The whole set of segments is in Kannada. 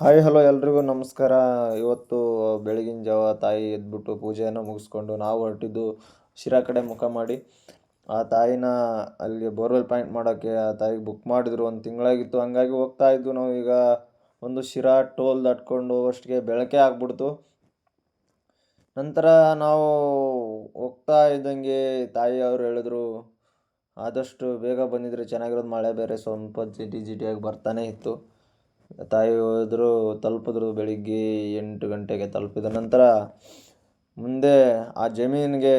ಹಾಯ್ ಹಲೋ ಎಲ್ರಿಗೂ. ನಮಸ್ಕಾರ. ಇವತ್ತು ಬೆಳಗಿನ ಜಾವ ತಾಯಿ ಎದ್ಬಿಟ್ಟು ಪೂಜೆಯನ್ನು ಮುಗಿಸ್ಕೊಂಡು ನಾವು ಹೊರಟಿದ್ದು ಶಿರಾ ಕಡೆ ಮುಖ ಮಾಡಿ. ಆ ತಾಯಿನ ಅಲ್ಲಿ ಬೋರ್ವೆಲ್ ಪಾಯಿಂಟ್ ಮಾಡೋಕ್ಕೆ ಆ ತಾಯಿಗೆ ಬುಕ್ ಮಾಡಿದ್ರು. ಒಂದು ತಿಂಗಳಾಗಿತ್ತು. ಹಂಗಾಗಿ ಹೋಗ್ತಾ ಇದ್ವು ನಾವು. ಈಗ ಒಂದು ಶಿರಾ ಟೋಲ್ ದಾಟ್ಕೊಂಡು ಅಷ್ಟಿಗೆ ಬೆಳಕೆ ಆಗ್ಬಿಡ್ತು. ನಂತರ ನಾವು ಹೋಗ್ತಾ ಇದ್ದಂಗೆ ತಾಯಿ ಅವರು ಹೇಳಿದ್ರು, ಆದಷ್ಟು ಬೇಗ ಬಂದಿದ್ರೆ ಚೆನ್ನಾಗಿರೋದು. ಮಳೆ ಬೇರೆ ಸ್ವಲ್ಪ ಜಿಟಿ ಜಿಟಿಯಾಗಿ ಬರ್ತಾನೆ ಇತ್ತು. ತಾಯಿ ಹೋದ್ರು, ತಲುಪಿದ್ರು ಬೆಳಿಗ್ಗೆ ಎಂಟು ಗಂಟೆಗೆ ತಲುಪಿದ ನಂತರ ಮುಂದೆ ಆ ಜಮೀನಿಗೆ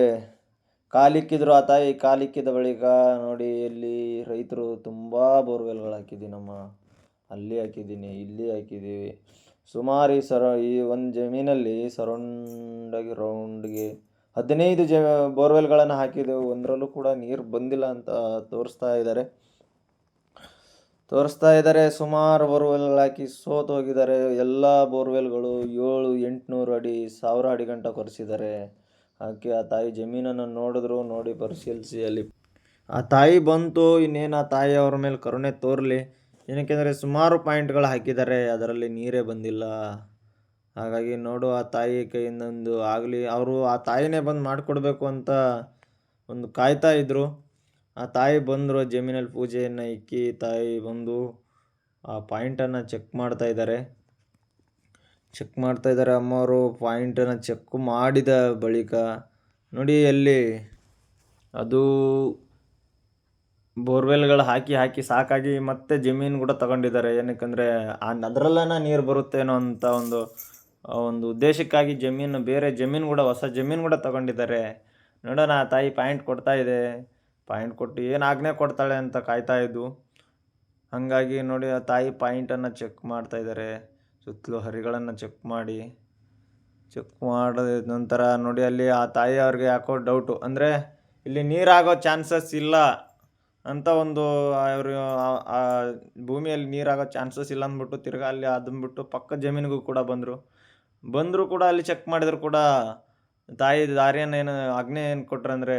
ಕಾಲಿಕ್ಕಿದ್ರು. ಆ ತಾಯಿ ಕಾಲಿಕ್ಕಿದ ಬಳಿಕ ನೋಡಿ, ಇಲ್ಲಿ ರೈತರು ತುಂಬ ಬೋರ್ವೆಲ್ಗಳು ಹಾಕಿದ್ದೀವಿ ನಮ್ಮ, ಅಲ್ಲಿ ಹಾಕಿದ್ದೀನಿ, ಇಲ್ಲಿ ಹಾಕಿದ್ದೀವಿ. ಸುಮಾರು ಈ ಸರ, ಈ ಒಂದು ಜಮೀನಲ್ಲಿ ಸರೌಂಡಾಗಿ ರೌಂಡ್ಗೆ ಹದಿನೈದು ಜ, ಬೋರ್ವೆಲ್ಗಳನ್ನು ಹಾಕಿದೆವು. ಒಂದರಲ್ಲೂ ಕೂಡ ನೀರು ಬಂದಿಲ್ಲ ಅಂತ ತೋರಿಸ್ತಾ ಇದ್ದಾರೆ. ತೋರಿಸ್ತಾ ಇದ್ದಾರೆ, ಸುಮಾರು ಬೋರ್ವೆಲ್ ಹಾಕಿ ಸೋತು ಹೋಗಿದ್ದಾರೆ. ಎಲ್ಲ ಬೋರ್ವೆಲ್ಗಳು ಏಳು, ಎಂಟುನೂರು ಅಡಿ, ಸಾವಿರ ಅಡಿ ಗಂಟ ಕೊರೆಸಿದ್ದಾರೆ. ಹಾಕಿ ಆ ತಾಯಿ ಜಮೀನನ್ನು ನೋಡಿದ್ರು, ನೋಡಿ ಪರಿಶೀಲಿಸಿ ಅಲ್ಲಿ. ಆ ತಾಯಿ ಬಂತು, ಇನ್ನೇನು ಆ ತಾಯಿ ಅವ್ರ ಮೇಲೆ ಕರುಣೆ ತೋರಲಿ. ಏನಕ್ಕೆಂದರೆ ಸುಮಾರು ಪಾಯಿಂಟ್ಗಳು ಹಾಕಿದ್ದಾರೆ, ಅದರಲ್ಲಿ ನೀರೇ ಬಂದಿಲ್ಲ. ಹಾಗಾಗಿ ನೋಡು, ಆ ತಾಯಿ ಕೈಯಿಂದ ಒಂದು ಆಗಲಿ, ಅವರು ಆ ತಾಯಿನೇ ಬಂದು ಮಾಡಿಕೊಡ್ಬೇಕು ಅಂತ ಒಂದು ಕಾಯ್ತಾ ಇದ್ದರು ಆ ತಾಯಿ ಬಂದರು ಜಮೀನಲ್ಲಿ ಪೂಜೆಯನ್ನು ಇಕ್ಕಿ ತಾಯಿ ಬಂದು ಆ ಪಾಯಿಂಟನ್ನು ಚೆಕ್ ಮಾಡ್ತಾ ಇದ್ದಾರೆ ಚೆಕ್ ಮಾಡ್ತಾ ಇದ್ದಾರೆ ಅಮ್ಮವರು ಪಾಯಿಂಟನ್ನು ಚೆಕ್ ಮಾಡಿದ ಬಳಿಕ ನೋಡಿ ಅಲ್ಲಿ ಅದು ಬೋರ್ವೆಲ್ಗಳು ಹಾಕಿ ಹಾಕಿ ಸಾಕಾಗಿ ಮತ್ತೆ ಜಮೀನು ಕೂಡ ತಗೊಂಡಿದ್ದಾರೆ. ಏನಕ್ಕಂದರೆ ನದರಲ್ಲೇನ ನೀರು ಬರುತ್ತೇನೋ ಅಂತ ಒಂದು ಒಂದು ಉದ್ದೇಶಕ್ಕಾಗಿ ಜಮೀನು, ಬೇರೆ ಜಮೀನು ಕೂಡ, ಹೊಸ ಜಮೀನು ಕೂಡ ತಗೊಂಡಿದ್ದಾರೆ. ನೋಡೋಣ, ಆ ತಾಯಿ ಪಾಯಿಂಟ್ ಕೊಡ್ತಾ ಇದೆ. ಪಾಯಿಂಟ್ ಕೊಟ್ಟು, ಏನು ಆಜ್ಞೆ ಕೊಡ್ತಾಳೆ ಅಂತ ಕಾಯ್ತಾ ಇದ್ದು? ಹಾಗಾಗಿ ನೋಡಿ, ಆ ತಾಯಿ ಪಾಯಿಂಟನ್ನು ಚೆಕ್ ಮಾಡ್ತಾ ಇದ್ದಾರೆ ಸುತ್ತಲೂ ಹರಿಗಳನ್ನು ಚೆಕ್ ಮಾಡಿ. ಚೆಕ್ ಮಾಡಿದ ನಂತರ ನೋಡಿ, ಅಲ್ಲಿ ಆ ತಾಯಿ ಅವ್ರಿಗೆ ಯಾಕೋ ಡೌಟು ಅಂದರೆ, ಇಲ್ಲಿ ನೀರಾಗೋ ಚಾನ್ಸಸ್ ಇಲ್ಲ ಅಂತ ಒಂದು ಅವರು ಆ ಭೂಮಿಯಲ್ಲಿ ನೀರಾಗೋ ಚಾನ್ಸಸ್ ಇಲ್ಲ ಅಂದ್ಬಿಟ್ಟು ತಿರ್ಗಾ ಅಲ್ಲಿ ಅದನ್ಬಿಟ್ಟು ಪಕ್ಕ ಜಮೀನಿಗೂ ಕೂಡ ಬಂದರು. ಬಂದರೂ ಕೂಡ ಅಲ್ಲಿ ಚೆಕ್ ಮಾಡಿದ್ರು ಕೂಡ ತಾಯಿ ದಾರಿಯನ್ನು ಏನು, ಆಜ್ಞೆ ಏನು ಕೊಟ್ರಂದರೆ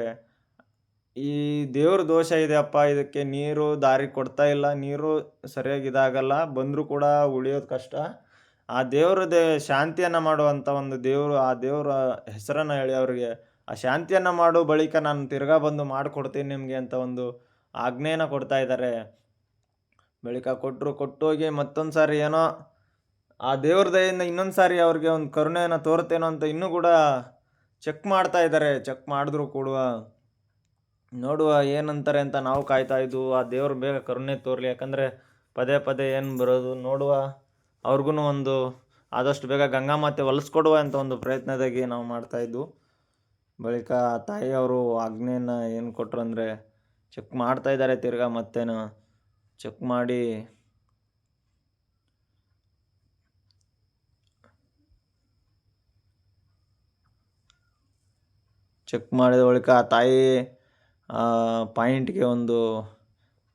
ಈ ದೇವ್ರ ದೋಷ ಇದೆ ಅಪ್ಪ ಇದಕ್ಕೆ ನೀರು ದಾರಿ ಕೊಡ್ತಾ ಇಲ್ಲ, ನೀರು ಸರಿಯಾಗಿ ಇದಾಗಲ್ಲ, ಬಂದರೂ ಕೂಡ ಉಳಿಯೋದು ಕಷ್ಟ. ಆ ದೇವ್ರದೇ ಶಾಂತಿಯನ್ನು ಮಾಡುವಂಥ ಒಂದು ದೇವರು, ಆ ದೇವರ ಹೆಸರನ್ನು ಹೇಳಿ ಅವರಿಗೆ, ಆ ಶಾಂತಿಯನ್ನು ಮಾಡೋ, ಬಳಿಕ ನಾನು ತಿರ್ಗಾ ಬಂದು ಮಾಡಿಕೊಡ್ತೀನಿ ನಿಮಗೆ ಅಂತ ಒಂದು ಆಜ್ಞೆಯನ್ನು ಕೊಡ್ತಾ ಇದ್ದಾರೆ ಬಳಿಕ ಕೊಟ್ಟರು ಕೊಟ್ಟೋಗಿ ಮತ್ತೊಂದು ಸಾರಿ ಏನೋ ಆ ದೇವ್ರ ದಯಿಂದ ಇನ್ನೊಂದು ಸಾರಿ ಅವ್ರಿಗೆ ಒಂದು ಕರುಣೆಯನ್ನು ತೋರ್ತೇನೋ ಅಂತ ಇನ್ನೂ ಕೂಡ ಚೆಕ್ ಮಾಡ್ತಾ ಇದ್ದಾರೆ ಚೆಕ್ ಮಾಡಿದ್ರು ಕೂಡ ನೋಡುವ ಏನಂತಾರೆ ಅಂತ ನಾವು ಕಾಯ್ತಾ ಇದ್ವು. ಆ ದೇವ್ರು ಬೇಗ ಕರುಣೆ ತೋರಲಿ. ಯಾಕಂದರೆ ಪದೇ ಪದೇ ಏನು ಬರೋದು ನೋಡುವ. ಅವ್ರಿಗೂ ಒಂದು ಆದಷ್ಟು ಬೇಗ ಗಂಗಾ ಮಾತೆ ಹೊಲಿಸ್ಕೊಡುವ ಅಂತ ಒಂದು ಪ್ರಯತ್ನದಾಗಿ ನಾವು ಮಾಡ್ತಾಯಿದ್ವು ಬಳಿಕ ತಾಯಿಯವರು ಆಜ್ಞೆಯನ್ನು ಏನು ಕೊಟ್ಟರು ಅಂದರೆ ಚೆಕ್ ಮಾಡ್ತಾ ಇದ್ದಾರೆ ತಿರ್ಗಾ ಮತ್ತೇನು. ಚೆಕ್ ಮಾಡಿ ಚೆಕ್ ಮಾಡಿದ ಬಳಿಕ ತಾಯಿ ಪಾಯಿಂಟ್ಗೆ ಒಂದು,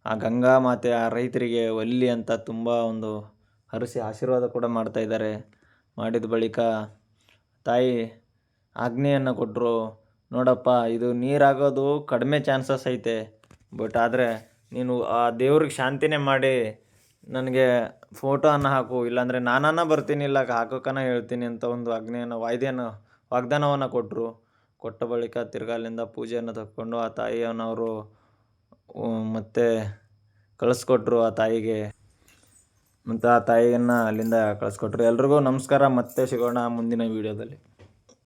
ಆ ಗಂಗಾ ಮಾತೆ ಆ ರೈತರಿಗೆ ಒಲ್ಲಿ ಅಂತ ತುಂಬ ಒಂದು ಹರಸಿ ಆಶೀರ್ವಾದ ಕೂಡ ಮಾಡ್ತಾ ಇದ್ದಾರೆ. ಮಾಡಿದ ಬಳಿಕ ತಾಯಿ ಆಜ್ಞೆಯನ್ನು ಕೊಟ್ಟರು ನೋಡಪ್ಪ, ಇದು ನೀರಾಗೋದು ಕಡಿಮೆ ಚಾನ್ಸಸ್ ಐತೆ, ಬಟ್ ಆದರೆ ನೀನು ಆ ದೇವ್ರಿಗೆ ಶಾಂತಿನೇ ಮಾಡಿ, ನನಗೆ ಫೋಟೋನ ಹಾಕು, ಇಲ್ಲಾಂದರೆ ನಾನನ್ನ ಬರ್ತೀನಿ ಇಲ್ಲ ಹಾಕೋಕ್ಕನ ಹೇಳ್ತೀನಿ ಅಂತ ಒಂದು ಆಜ್ಞೆಯನ್ನು, ವಾಯ್ದೆಯನ್ನು, ವಾಗ್ದಾನವನ್ನು ಕೊಟ್ಟರು ಕೊಟ್ಟ ಬಳಿಕ ತಿರ್ಗಾ ಪೂಜೆಯನ್ನು ತಕ್ಕೊಂಡು ಆ ತಾಯಿಯನ್ನವರು ಮತ್ತೆ ಕಳಿಸ್ಕೊಟ್ರು ಆ ತಾಯಿಗೆ. ಮತ್ತು ಆ ತಾಯಿಯನ್ನು ಅಲ್ಲಿಂದ ಕಳಿಸ್ಕೊಟ್ರು. ಎಲ್ರಿಗೂ ನಮಸ್ಕಾರ. ಮತ್ತೆ ಸಿಗೋಣ ಮುಂದಿನ ವೀಡಿಯೋದಲ್ಲಿ.